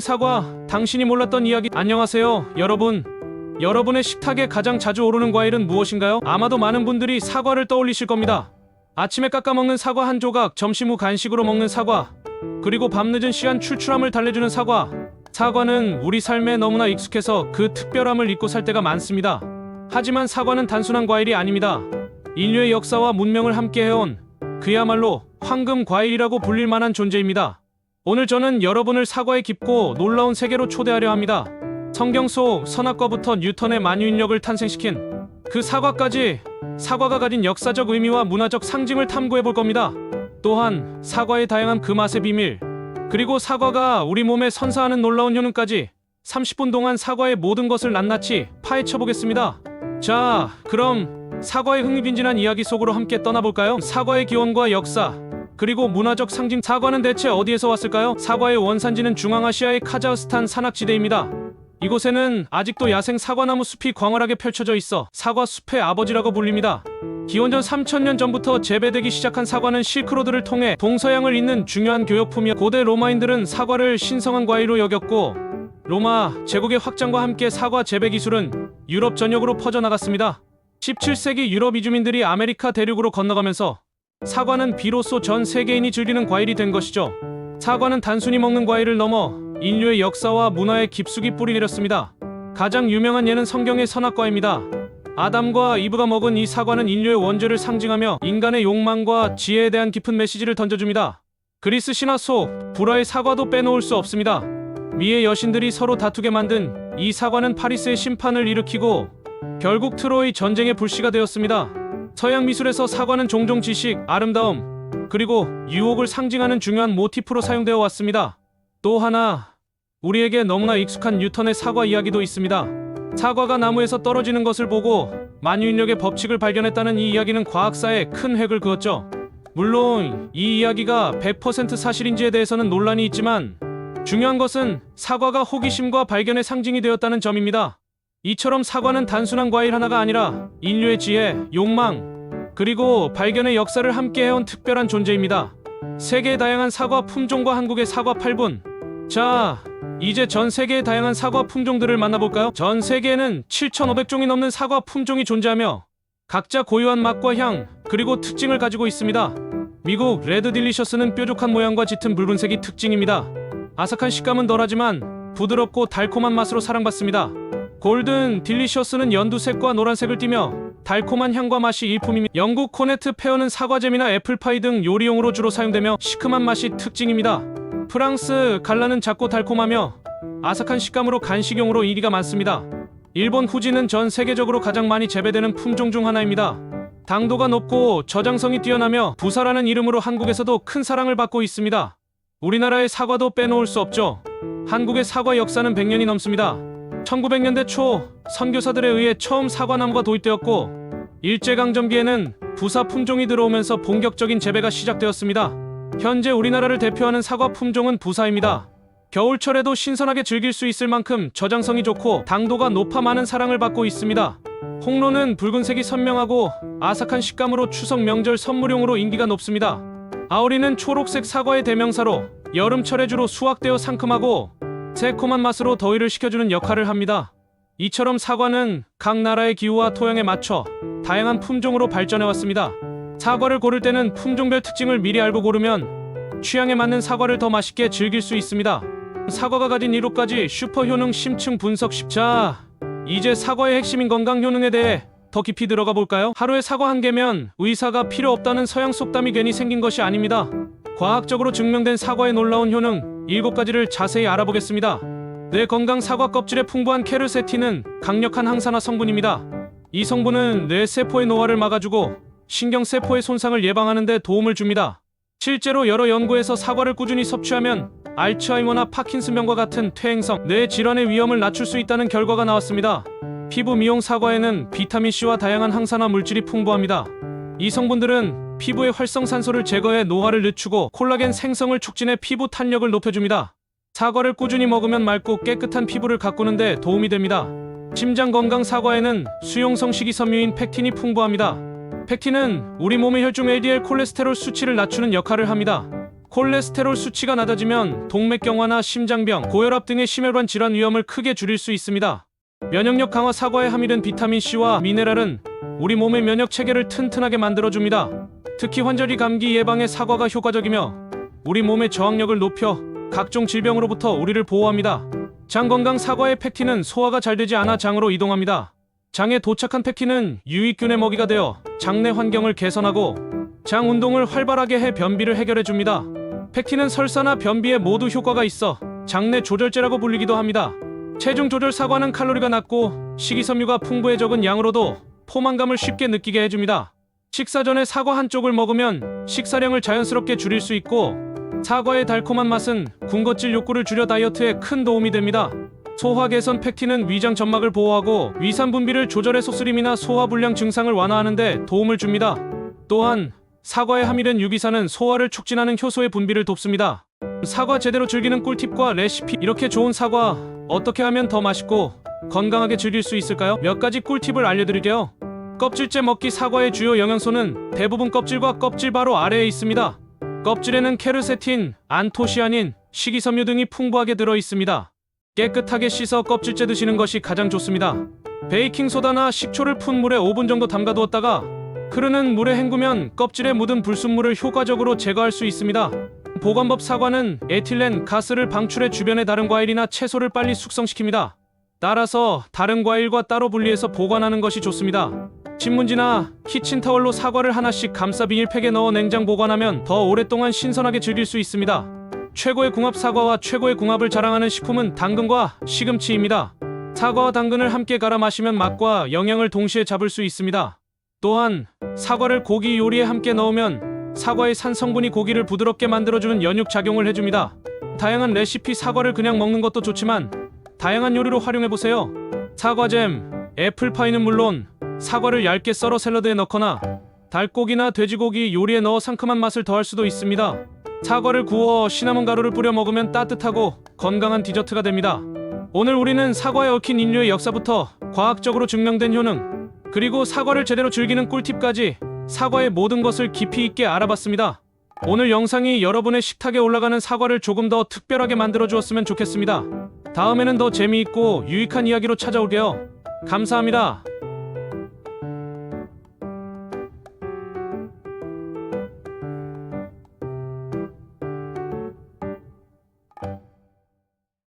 사과, 당신이 몰랐던 이야기. 안녕하세요, 여러분. 여러분의 식탁에 가장 자주 오르는 과일은 무엇인가요? 아마도 많은 분들이 사과를 떠올리실 겁니다. 아침에 깎아 먹는 사과 한 조각, 점심 후 간식으로 먹는 사과, 그리고 밤늦은 시간 출출함을 달래주는 사과. 사과는 우리 삶에 너무나 익숙해서 그 특별함을 잊고 살 때가 많습니다. 하지만 사과는 단순한 과일이 아닙니다. 인류의 역사와 문명을 함께 해온 그야말로 황금 과일이라고 불릴 만한 존재입니다. 오늘 저는 여러분을 사과의 깊고 놀라운 세계로 초대하려 합니다. 성경 속 선악과부터 뉴턴의 만유인력을 탄생시킨 그 사과까지 사과가 가진 역사적 의미와 문화적 상징을 탐구해 볼 겁니다. 또한 사과의 다양한 그 맛의 비밀, 그리고 사과가 우리 몸에 선사하는 놀라운 효능까지 30분 동안 사과의 모든 것을 낱낱이 파헤쳐 보겠습니다. 자, 그럼 사과의 흥미진진한 이야기 속으로 함께 떠나볼까요? 사과의 기원과 역사, 그리고 문화적 상징 사과는 대체 어디에서 왔을까요? 사과의 원산지는 중앙아시아의 카자흐스탄 산악지대입니다. 이곳에는 아직도 야생 사과나무 숲이 광활하게 펼쳐져 있어 사과 숲의 아버지라고 불립니다. 기원전 3000년 전부터 재배되기 시작한 사과는 실크로드를 통해 동서양을 잇는 중요한 교역품이었 고대 로마인들은 사과를 신성한 과일로 여겼고 로마 제국의 확장과 함께 사과 재배 기술은 유럽 전역으로 퍼져나갔습니다. 17세기 유럽 이주민들이 아메리카 대륙으로 건너가면서 사과는 비로소 전 세계인이 즐기는 과일이 된 것이죠. 사과는 단순히 먹는 과일을 넘어 인류의 역사와 문화에 깊숙이 뿌리 내렸습니다. 가장 유명한 예는 성경의 선악과입니다. 아담과 이브가 먹은 이 사과는 인류의 원죄를 상징하며 인간의 욕망과 지혜에 대한 깊은 메시지를 던져줍니다. 그리스 신화 속 불화의 사과도 빼놓을 수 없습니다. 미의 여신들이 서로 다투게 만든 이 사과는 파리스의 심판을 일으키고 결국 트로이 전쟁의 불씨가 되었습니다. 서양 미술에서 사과는 종종 지식, 아름다움, 그리고 유혹을 상징하는 중요한 모티프로 사용되어 왔습니다. 또 하나, 우리에게 너무나 익숙한 뉴턴의 사과 이야기도 있습니다. 사과가 나무에서 떨어지는 것을 보고 만유인력의 법칙을 발견했다는 이 이야기는 과학사에 큰 획을 그었죠. 물론 이 이야기가 100% 사실인지에 대해서는 논란이 있지만 중요한 것은 사과가 호기심과 발견의 상징이 되었다는 점입니다. 이처럼 사과는 단순한 과일 하나가 아니라 인류의 지혜, 욕망, 그리고 발견의 역사를 함께 해온 특별한 존재입니다. 세계의 다양한 사과 품종과 한국의 사과 8분. 자, 이제 전 세계의 다양한 사과 품종들을 만나볼까요? 전 세계에는 7,500종이 넘는 사과 품종이 존재하며 각자 고유한 맛과 향, 그리고 특징을 가지고 있습니다. 미국 레드 딜리셔스는 뾰족한 모양과 짙은 붉은색이 특징입니다. 아삭한 식감은 덜하지만 부드럽고 달콤한 맛으로 사랑받습니다. 골든 딜리셔스는 연두색과 노란색을 띠며 달콤한 향과 맛이 일품입니다. 영국 코네트 페어는 사과잼이나 애플파이 등 요리용으로 주로 사용되며 시큼한 맛이 특징입니다. 프랑스 갈라는 작고 달콤하며 아삭한 식감으로 간식용으로 인기가 많습니다. 일본 후지는 전 세계적으로 가장 많이 재배되는 품종 중 하나입니다. 당도가 높고 저장성이 뛰어나며 부사라는 이름으로 한국에서도 큰 사랑을 받고 있습니다. 우리나라의 사과도 빼놓을 수 없죠. 한국의 사과 역사는 100년이 넘습니다. 1900년대 초 선교사들에 의해 처음 사과나무가 도입되었고 일제강점기에는 부사 품종이 들어오면서 본격적인 재배가 시작되었습니다. 현재 우리나라를 대표하는 사과 품종은 부사입니다. 겨울철에도 신선하게 즐길 수 있을 만큼 저장성이 좋고 당도가 높아 많은 사랑을 받고 있습니다. 홍로는 붉은색이 선명하고 아삭한 식감으로 추석 명절 선물용으로 인기가 높습니다. 아오리는 초록색 사과의 대명사로 여름철에 주로 수확되어 상큼하고 새콤한 맛으로 더위를 식혀주는 역할을 합니다. 이처럼 사과는 각 나라의 기후와 토양에 맞춰 다양한 품종으로 발전해 왔습니다. 사과를 고를 때는 품종별 특징을 미리 알고 고르면 취향에 맞는 사과를 더 맛있게 즐길 수 있습니다. 사과가 가진 1호까지 슈퍼 효능 심층 분석 10자. 이제 사과의 핵심인 건강 효능에 대해 더 깊이 들어가 볼까요? 하루에 사과 한 개면 의사가 필요 없다는 서양 속담이 괜히 생긴 것이 아닙니다. 과학적으로 증명된 사과의 놀라운 효능 7가지를 자세히 알아보겠습니다. 뇌 건강 사과 껍질에 풍부한 케르세틴은 강력한 항산화 성분입니다. 이 성분은 뇌 세포의 노화를 막아주고 신경 세포의 손상을 예방하는 데 도움을 줍니다. 실제로 여러 연구에서 사과를 꾸준히 섭취하면 알츠하이머나 파킨슨병과 같은 퇴행성 뇌 질환의 위험을 낮출 수 있다는 결과가 나왔습니다. 피부 미용 사과에는 비타민 C와 다양한 항산화 물질이 풍부합니다. 이 성분들은 피부의 활성산소를 제거해 노화를 늦추고 콜라겐 생성을 촉진해 피부 탄력을 높여줍니다. 사과를 꾸준히 먹으면 맑고 깨끗한 피부를 가꾸는데 도움이 됩니다. 심장 건강 사과에는 수용성 식이섬유인 팩틴이 풍부합니다. 팩틴은 우리 몸의 혈중 LDL 콜레스테롤 수치를 낮추는 역할을 합니다. 콜레스테롤 수치가 낮아지면 동맥경화나 심장병, 고혈압 등의 심혈관 질환 위험을 크게 줄일 수 있습니다. 면역력 강화 사과에 함유된 비타민 C와 미네랄은 우리 몸의 면역 체계를 튼튼하게 만들어줍니다. 특히 환절기 감기 예방에 사과가 효과적이며 우리 몸의 저항력을 높여 각종 질병으로부터 우리를 보호합니다. 장 건강 사과의 팩틴은 소화가 잘 되지 않아 장으로 이동합니다. 장에 도착한 팩틴은 유익균의 먹이가 되어 장내 환경을 개선하고 장 운동을 활발하게 해 변비를 해결해 줍니다. 팩틴은 설사나 변비에 모두 효과가 있어 장내 조절제라고 불리기도 합니다. 체중 조절 사과는 칼로리가 낮고 식이섬유가 풍부해 적은 양으로도 포만감을 쉽게 느끼게 해줍니다. 식사 전에 사과 한 쪽을 먹으면 식사량을 자연스럽게 줄일 수 있고 사과의 달콤한 맛은 군것질 욕구를 줄여 다이어트에 큰 도움이 됩니다. 소화 개선 팩틴은 위장 점막을 보호하고 위산 분비를 조절해 소쓰림이나 소화 불량 증상을 완화하는 데 도움을 줍니다. 또한 사과에 함유된 유기산은 소화를 촉진하는 효소의 분비를 돕습니다. 사과 제대로 즐기는 꿀팁과 레시피 이렇게 좋은 사과 어떻게 하면 더 맛있고 건강하게 즐길 수 있을까요? 몇 가지 꿀팁을 알려드릴게요. 껍질째 먹기 사과의 주요 영양소는 대부분 껍질과 껍질 바로 아래에 있습니다. 껍질에는 케르세틴, 안토시아닌, 식이섬유 등이 풍부하게 들어 있습니다. 깨끗하게 씻어 껍질째 드시는 것이 가장 좋습니다. 베이킹 소다나 식초를 푼 물에 5분 정도 담가두었다가 흐르는 물에 헹구면 껍질에 묻은 불순물을 효과적으로 제거할 수 있습니다. 보관법 사과는 에틸렌 가스를 방출해 주변의 다른 과일이나 채소를 빨리 숙성시킵니다. 따라서 다른 과일과 따로 분리해서 보관하는 것이 좋습니다. 신문지나 키친타월로 사과를 하나씩 감싸 비닐팩에 넣어 냉장 보관하면 더 오랫동안 신선하게 즐길 수 있습니다. 최고의 궁합 사과와 최고의 궁합을 자랑하는 식품은 당근과 시금치입니다. 사과와 당근을 함께 갈아 마시면 맛과 영양을 동시에 잡을 수 있습니다. 또한 사과를 고기 요리에 함께 넣으면 사과의 산 성분이 고기를 부드럽게 만들어주는 연육 작용을 해줍니다. 다양한 레시피 사과를 그냥 먹는 것도 좋지만 다양한 요리로 활용해보세요. 사과잼, 애플파이는 물론 사과를 얇게 썰어 샐러드에 넣거나 닭고기나 돼지고기 요리에 넣어 상큼한 맛을 더할 수도 있습니다. 사과를 구워 시나몬 가루를 뿌려 먹으면 따뜻하고 건강한 디저트가 됩니다. 오늘 우리는 사과에 얽힌 인류의 역사부터 과학적으로 증명된 효능, 그리고 사과를 제대로 즐기는 꿀팁까지 사과의 모든 것을 깊이 있게 알아봤습니다. 오늘 영상이 여러분의 식탁에 올라가는 사과를 조금 더 특별하게 만들어 주었으면 좋겠습니다. 다음에는 더 재미있고 유익한 이야기로 찾아올게요. 감사합니다.